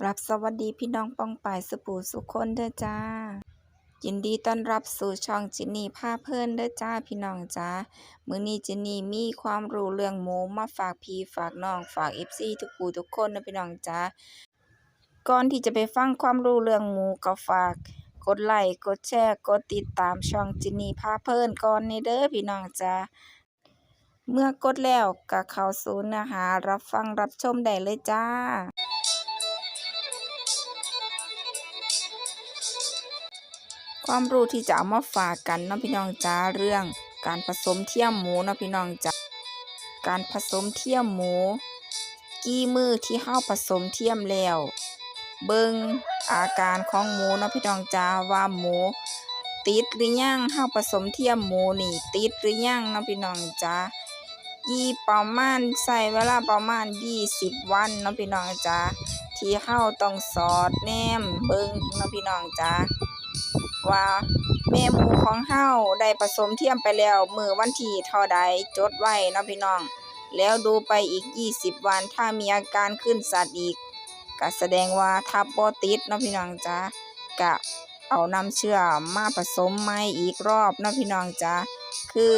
กราบสวัสดีพี่น้องป้องปายสุปูสุคนเด้อจ้า ยินดีต้อนรับสู่ช่องจินนี่พาเพิ่อนเด้อจ้าพี่น้องจ้ามื้อนี้จินนี่มีความรู้เรื่องหมูมาฝากพี่ฝากน้องฝาก FC ทุกผู้ทุกคนนะพี่น้องจ้าก่อนที่จะไปฟังความรู้เรื่องหมูก็ฝาก กดไลค์กดแชร์กดติดตามช่องจินนี่พาเพิ่อนก่อนในเด้อพี่น้องจ้าเมื่อกดแล้วก็เข้าสู่เนื้อหารับฟังรับชมได้เลยจ้า ความรู้ที่จะเอามาฝากกันเนาะพี่น้องจ้าเรื่อง การผสมเทียมหมูเนาะพี่น้องจ้าการผสมเทียมหมู กี่มือที่เฮาผสมเทียมแล้ว เบิ่งอาการของหมูเนาะพี่น้องจ้าว่าหมู ติดหรือยังเฮาผสมเทียมหมูนี่ ติดหรือยังเนาะพี่น้องจ้ายี่ประมาณใส่เวลาประมาณ 20 วันเนาะพี่น้องจ้าที่เฮาต้องสอดแนมเบิ่งเนาะพี่น้องจ้า ว่าแม่หมูของเฮาได้ผสมเทียมไปแล้วมือวันที่เท่าใดจดไว้นะพี่น้อง แล้วดูไปอีก 20 วันถ้ามีอาการขึ้นสัตว์อีกก็แสดงว่าทับบ่ติดนะพี่น้องจ้าก็เอาน้ำเชื่อมาผสมใหม่อีกรอบนะพี่น้องจ้าคือ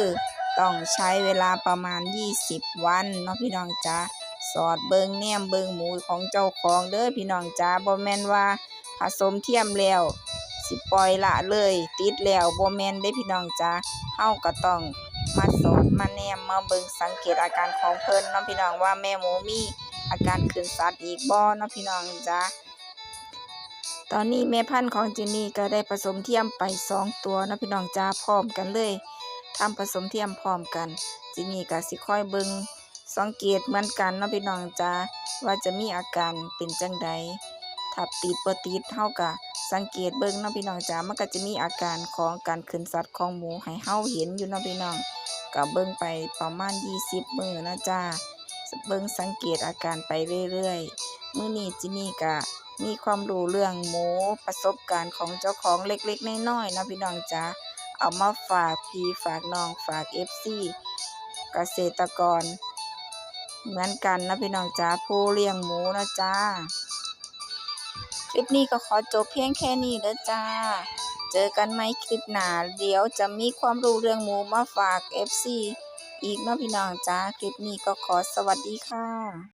ต้องใช้เวลาประมาณ 20 วันเนาะพี่น้องจ้าสอดเบิงแนมเบิงหมูของเจ้าของเด้อพี่น้องจ้าบ่แม่นว่าผสมเทียมแล้ว สิปล่อยละเลย ติดแล้วบ่แม่นเด้พี่น้องจ้าเฮาก็ต้องมาสอดมาแนมมาเบิ่งสังเกตอาการของเพิ่นเนาะพี่น้องว่าแม่หมูมีอาการขึ้นสัตว์อีกบ่เนาะพี่น้องจ้าตอนนี้แม่พันธุ์ของจินนี่ก็ได้ผสมเทียมไปสองตัวเนาะพี่น้องจ้าพร้อมกันเลยทำผสมเทียมพร้อมกันจินนี่ก็สิค่อยเบิงสังเกตเหมือนกันเนาะพี่น้องจ้าว่าจะมีอาการเป็นจังใด ถ้าติดบ่ติดเฮาก็สังเกตเบิ่งเนาะพี่น้องจ๋ามันก็จะมีอาการของการขึ้นสัตว์ของหมูให้เฮาเห็นอยู่เนาะพี่น้องก็เบิ่งไปประมาณ 20 มื้อนะจ้าเบิ่งสังเกตอาการไปเรื่อยๆมื้อนี้จินี่ก็มีความรู้เรื่องหมูประสบการณ์ของเจ้าของเล็กๆน้อยๆนาะพี่น้องจ๋าเอามาฝากพี่ฝากน้องฝาก FC เกษตรกร เหมือนกันนะพี่น้องจ๋าผู้เลี้ยงหมูนะจ้า คลิปนี้ก็ขอจบเพียงแค่นี้แล้วจ้า เจอกันไหมคลิปหน้าเดี๋ยวจะมีความรู้เรื่องหมูมาฝาก FC อีกเนาะพี่น้องจ้า คลิปนี้ก็ขอสวัสดีค่ะ